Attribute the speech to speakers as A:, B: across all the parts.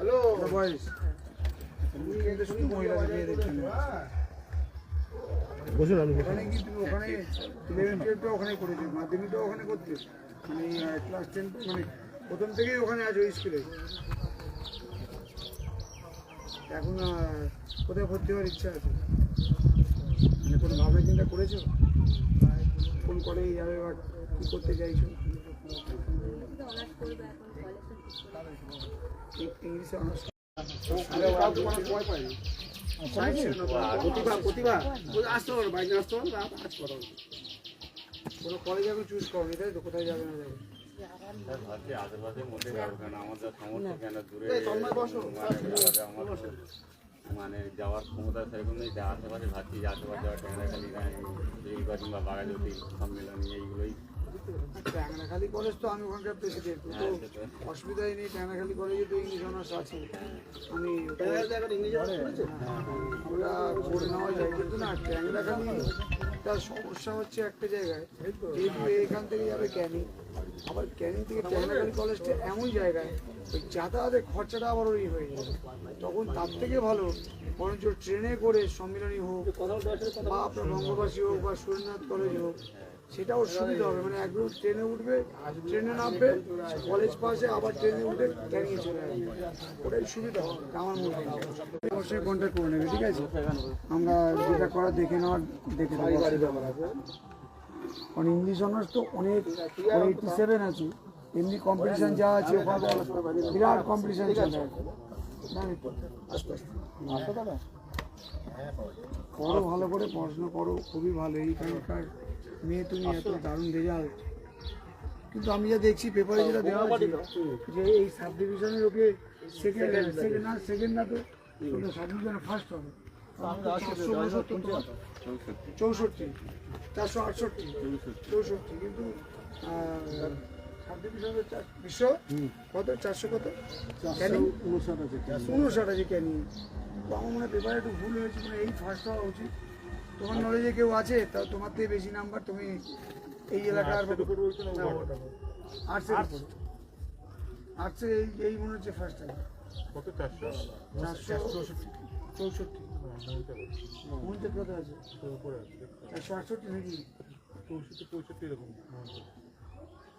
A: Hello. বয়স। শুধু মহিলাদের বিয়ে দেখছেন
B: বসুন আপনি
A: ওখানে কি তুমি ওখানে ইলেভেন টুয়েলভটা ওখানে করেছ মাধ্যমিকটাও ওখানে করতে মানে ক্লাস টেন মানে প্রথম থেকেই ওখানে আছো স্কুলে এখন কোথায় ভর্তি হওয়ার ইচ্ছা আছে? মানে কোনো ভাবনা চিন্তা করেছ? কোন কলেজে যাবে বা কী করতে চাইছো? চুজ করো তাই তো কোথায় যাবে না
C: মধ্যে যাব মানে যাওয়ার ক্ষমতা সেরকম নেই আশেপাশে ভাবছি আশেপাশে যাওয়ার ট্যাংরাখালি বেলগা কিংবা বাগাজতি সম্মেলনী এইগুলোই
A: ট্যাংরাখালি কলেজ তো আমি ওখানকার প্রেসিডেন্ট তো অসুবিধাই নেই, ট্যাংরাখালি কলেজে তো ইংলিশ অনার্স আছে। আমি আমরা করে নেওয়া যায়, কিন্তু না, ট্যাংরাখালি তার সমস্যা হচ্ছে একটা জায়গায় এখান থেকে যাবে ক্যানিং। আবার ক্যানিং থেকে ট্যাংরাখালি কলেজটা এমন জায়গায়, ওই যাতায়াতের খরচাটা আবার ওই হয়ে যাবে। তখন তার থেকে ভালো, বরঞ্চ ট্রেনে করে সম্মিলনী হোক, বা আপনার বঙ্গবাসী হোক বা সুরেন্দ্রনাথ কলেজ হোক সেটাও সুবিধা হবে। মানে একদম ট্রেনে উঠবে ট্রেনে নামবে কলেজ পাশে আবার ট্রেনে উঠে ক্যানিংয়ে চলে আসবে। ওটাই সুবিধা হবে আমার মনে হয়। অবশ্যই কন্ট্যাক্ট করে নেবে ঠিক আছে? আমরা যেটা করা দেখে নেওয়ার দেখে নেব। কারণ ইংলিশ অনার্স তো অনেক এইটটি সেভেন আছে। এমনি কম্পিটিশন যা আছে ওখানে বিরাট কম্পিটিশন চলে আস্তে করো ভালো করে পড়াশোনা করো খুবই ভালো। এইখানকার মেয়ে তুমি এত দারুণ রেজাল্ট। কিন্তু আমি যা দেখছি পেপারে যেটা দেওয়া আছে যে এই সাব ডিভিশনের ওকে সেকেন্ড সেকেন্ড না সেকেন্ড না তো সাব ডিভিশনে ফার্স্ট হবে। চৌষট্টি। চারশো আটষট্টি। চৌষট্টি। কিন্তু বিশ্ব? কত? চারশো কত? ক্যানিং? উনষাট আছে। ক্যানিং। আমার মনে হয় পেপারে একটু ভুল হয়েছে মানে এই ফার্স্ট হওয়া উচিত। তোমার নলেজে কেউ আছে তা তোমার থেকে বেশি নাম্বার তুমি এই এলাকার আর্টসের উপরে আর্টসে এই এই মনে হচ্ছে ফার্স্ট টাইম
B: কত চারশো?
A: চারশো চৌষট্টি। মনতে কত আছে। আটষট্টি নাকি?
B: চৌষট্টি পঁয়ষট্টি এরকম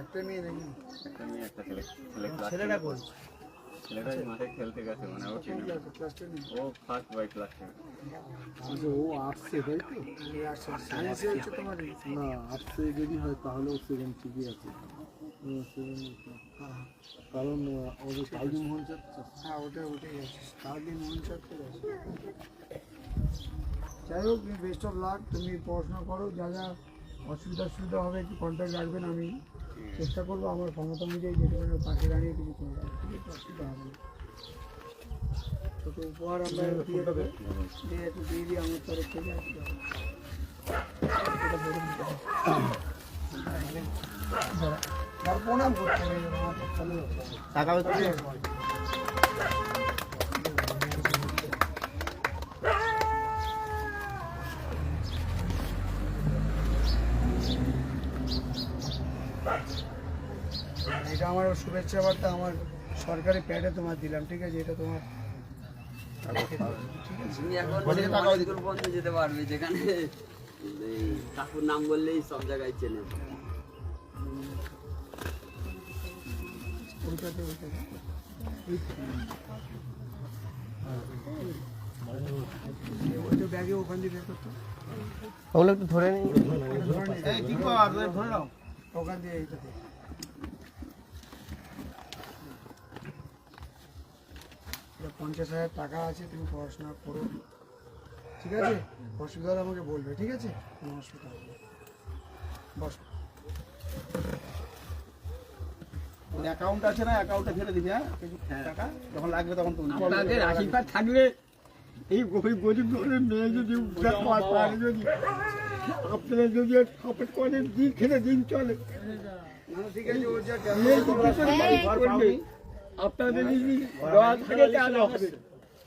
A: একটা মেয়ে নাকি?
C: একটা মেয়ে একটা ছেলে। ছেলে
D: ছেলেটা কোন?
C: ছেলেটা মাঠে খেলতে গেছে মানে ও ফার্স্ট বাই ক্লাস টেনে
D: আচ্ছা ও আসছে তাই তো?
A: সায়েন্সে হচ্ছে তোমার
D: না আসছে যদি হয় তাহলে ও সেকেন্ড ঠিকই আছে। কারণ আহ, ওদের কালদি মোহন চাচ্ছে
A: হ্যাঁ ওটা ওটাই আছে। যাই হোক বেস্ট অফ লাক তুমি পড়াশোনা করো যা যা অসুবিধা অসুবিধা হবে একটু কন্ট্যাক্ট রাখবেন আমি। চেষ্টা করব আমার ক্ষমতা অনুযায়ী যেটুকু পাশে দাঁড়িয়ে কিছু করব ঠিক আছে অসুবিধা হবে না। তো উপহার আমরা দিয়ে দেবো। দিয়ে একটু দিয়ে দিয়ে আমার তরফ থেকে আসবে প্রণাম করতে হবে।
D: টাকা
A: আমার শুভেচ্ছা বার্তা আমার সরকারি প্যাডে তোমার দিলাম ঠিক আছে? এটা তোমার
E: তুমি এখন পর্যন্ত যেতে পারবে যেখানে কাকুর নাম বললেই সব জায়গায় চেনে।
A: ওইটাতে ওইটাতে ওইটা ব্যাগে ওখান দিয়ে বের
B: ওগুলো একটু ধরে নিই
D: ধরে নাও।
A: ওখান দিয়ে এইটাতে। পঞ্চাশ হাজার টাকা আছে তুমি পড়াশোনা করো। ঠিক আছে? অসুবিধা হলে আমাকে বলবে ঠিক আছে? কোনো অসুবিধা হবে বস।
F: অ্যাকাউন্ট আছে না অ্যাকাউন্টে ফেলে দিবি হ্যাঁ? কিছু টাকা যখন লাগবে তখন তুলবি
G: আপনাদের আশীর্বাদ থাকলে এই গরিব গরিব ঘরের মেয়ে যদি উদ্ধার পারে যদি আপনারা যদি সাপোর্ট করেন দিন খেলে দিন চলে।
A: ঠিক আছে
G: আপনাদের যদি দয়া থাকে তাহলে হবে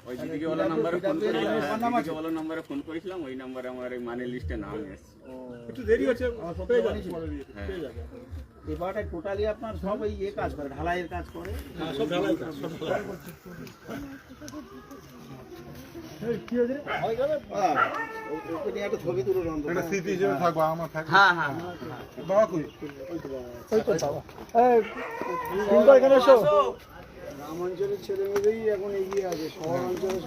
C: ওই দিদিকে বলা নাম্বারে ফোন করেছিলাম। হ্যাঁ, দিদিকে বলা নাম্বারে ফোন করেছিলাম। ওই নাম্বারে আমার এই মানি লিস্টে নাম এসেছে।
B: একটু দেরি হচ্ছে পেয়ে যাবে দিয়ে পেয়ে যাবে।
F: পাড়াটায় টোটালি আপনার সব এই ইয়ে কাজ করে ঢালাইয়ের কাজ করে।
B: হ্যাঁ সব ঢালাই কাজ, সব ঢালাই।
F: হ্যাঁ,
B: থাকবে
E: হ্যাঁ
B: বাবা কই
A: গ্রাম অঞ্চলের ছেলে মেয়েদেরই এখন এগিয়ে আছে শহর অঞ্চলে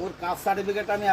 F: ওর কাস্ট সার্টিফিকেট আমি